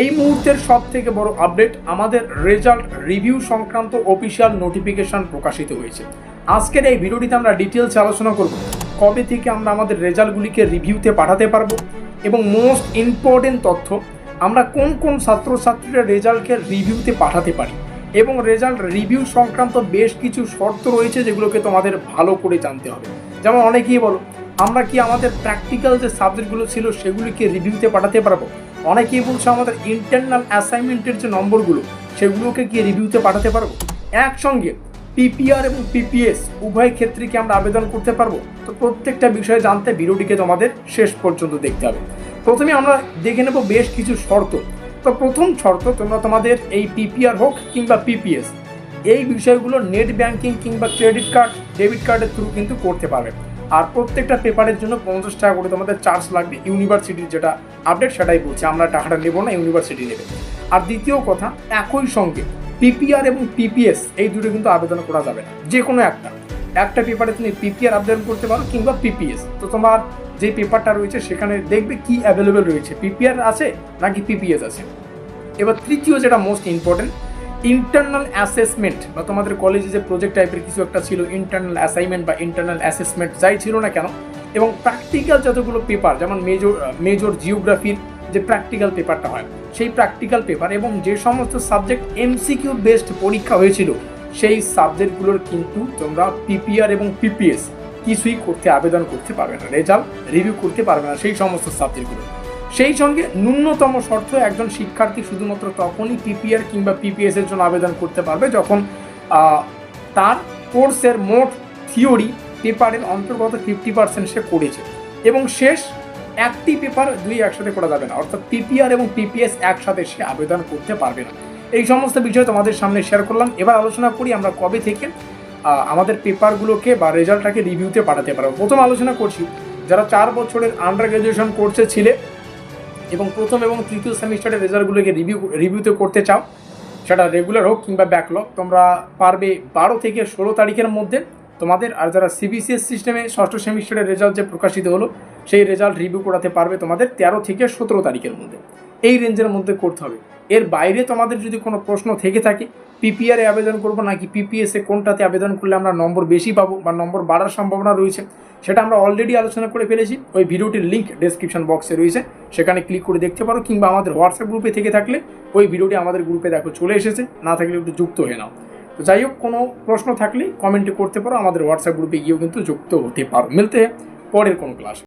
এই মুহূর্তের সব থেকে বড় আপডেট আমাদের রেজাল্ট রিভিউ সংক্রান্ত অফিসিয়াল নোটিফিকেশন প্রকাশিত হয়েছে। আজকের এই ভিডিওটিতে আমরা ডিটেলস আলোচনা করব, কবে থেকে আমরা আমাদের রেজাল্টগুলিকে রিভিউতে পাঠাতে পারব এবং মোস্ট ইম্পর্টেন্ট তথ্য, আমরা কোন কোন ছাত্রছাত্রীরা রেজাল্টকে রিভিউতে পাঠাতে পারি এবং রেজাল্ট রিভিউ সংক্রান্ত বেশ কিছু শর্ত রয়েছে যেগুলোকে তোমাদের ভালো করে জানতে হবে। যেমন অনেকেই বলো আমরা কি আমাদের প্র্যাকটিক্যাল যে সাবজেক্টগুলো ছিল সেগুলিকে রিভিউতে পাঠাতে পারব? অনেকেই বলছে আমাদের ইন্টারনাল অ্যাসাইনমেন্টের যে নম্বরগুলো, সেগুলোকে কি রিভিউতে পাঠাতে পারব। একসঙ্গে পিপিআর এবং পিপিএস উভয় ক্ষেত্রে কি আমরা আবেদন করতে পারব। তো প্রত্যেকটা বিষয়ে জানতে ভিডিওটিকে তোমাদের শেষ পর্যন্ত দেখতে হবে। প্রথমে আমরা দেখে নেব বেশ কিছু শর্ত। তো প্রথম শর্ত, তোমরা তোমাদের এই পিপিআর হোক কিংবা পিপিএস এই বিষয়গুলো নেট ব্যাংকিং কিংবা ক্রেডিট কার্ড ডেবিট কার্ডের থ্রু কিন্তু করতে পারবে। আর প্রত্যেকটা পেপারের জন্য পঞ্চাশ টাকা করে তোমাদের চার্জ লাগবে ইউনিভার্সিটির যেটা আপডেট সেটাই বলছে, আমরা টাকাটা নেব না, ইউনিভার্সিটি নেবে। আর দ্বিতীয় কথা, একই সঙ্গে পিপিআর এবং পিপিএস এই দুটো কিন্তু আবেদন করা যাবে না, যে কোনো একটা। একটা পেপারে তুমি পিপিআর আবেদন করতে পারো কিংবা পিপিএস তো তোমার যে পেপারটা রয়েছে সেখানে দেখবে কি অ্যাভেলেবেল রয়েছে পিপিআর আছে নাকি পিপিএস আছে। এবার তৃতীয় যেটা মোস্ট ইম্পর্টেন্ট ইন্টারনাল অ্যাসেসমেন্ট বা তোমাদের কলেজে যে প্রজেক্ট টাইপের কিছু একটা ছিল ইন্টারনাল অ্যাসাইনমেন্ট বা ইন্টারনাল অ্যাসেসমেন্ট যাই ছিল না কেন, এবং প্র্যাকটিক্যাল যতগুলো পেপার যেমন মেজর মেজর জিওগ্রাফির যে প্র্যাকটিক্যাল পেপারটা হয়, সেই প্র্যাকটিক্যাল পেপার এবং যে সমস্ত সাবজেক্ট এমসিকিউ বেসড পরীক্ষা হয়েছিল, সেই সাবজেক্টগুলোর কিন্তু তোমরা পিপিআর এবং পিপিএস কিছুই করতে, আবেদন করতে পারবে না রেজাল্ট রিভিউ করতে পারবে না সেই সমস্ত সাবজেক্টগুলো সেই সঙ্গে ন্যূনতম শর্ত, একজন শিক্ষার্থী শুধুমাত্র তখনই পিপিআর কিংবা পিপিএস এর জন্য আবেদন করতে পারবে যখন তার কোর্সের মোট থিওরি পেপারের অন্তর্গত ফিফটি পার্সেন্ট সে করেছে। এবং শেষ একটি পেপার দুই একসাথে করা যাবে না। অর্থাৎ পিপিআর এবং পিপিএস একসাথে সে আবেদন করতে পারবে না। এই সমস্ত বিষয় তোমাদের সামনে শেয়ার করলাম। এবার আলোচনা করি আমরা কবে থেকে আমাদের পেপারগুলোকে বা রেজাল্টটাকে রিভিউতে পাঠাতে পারব। প্রথম আলোচনা করছি, যারা চার বছরের আন্ডার গ্রাজুয়েশন কোর্সে ছিলে এবং প্রথম এবং তৃতীয় সেমিস্টারের রেজাল্টগুলোকে রিভিউ রিভিউতে করতে চাও, সেটা রেগুলার হোক কিংবা ব্যাকলগ তোমরা পারবে বারো থেকে ষোলো তারিখের মধ্যে তোমাদের আর যারা সিবিসিএস সিস্টেমে ষষ্ঠ সেমিস্টারের রেজাল্ট যে প্রকাশিত হলো, সেই রেজাল্ট রিভিউ করাতে পারবে তোমাদের তেরো থেকে সতেরো তারিখের মধ্যে। এই রেঞ্জের মধ্যে করতে হবে। এর বাইরে তোমাদের যদি কোনো প্রশ্ন থেকে থাকে পিপিআরে আবেদন করব নাকি পিপিএস কোনটাতে আবেদন করলে আমরা নম্বর বেশি পাবো বা নম্বর বাড়ার সম্ভাবনা রয়েছে, সেটা আমরা অলরেডি আলোচনা করে ফেলেছি। ওই ভিডিওটির লিঙ্ক ডেসক্রিপশন বক্সে রয়েছে। সেখানে ক্লিক করে দেখতে পারো কিংবা আমাদের হোয়াটসঅ্যাপ গ্রুপে থেকে থাকলে ওই ভিডিওটি আমাদের গ্রুপে দেখো, চলে এসেছে। না থাকলে একটু যুক্ত হয়ে নাও। তো যাই হোক, কোনো প্রশ্ন থাকলে কমেন্টে করতে পারো। আমাদের হোয়াটসঅ্যাপ গ্রুপে গিয়েও কিন্তু যুক্ত হতে পারো। মিলতে পরের কোনো ক্লাস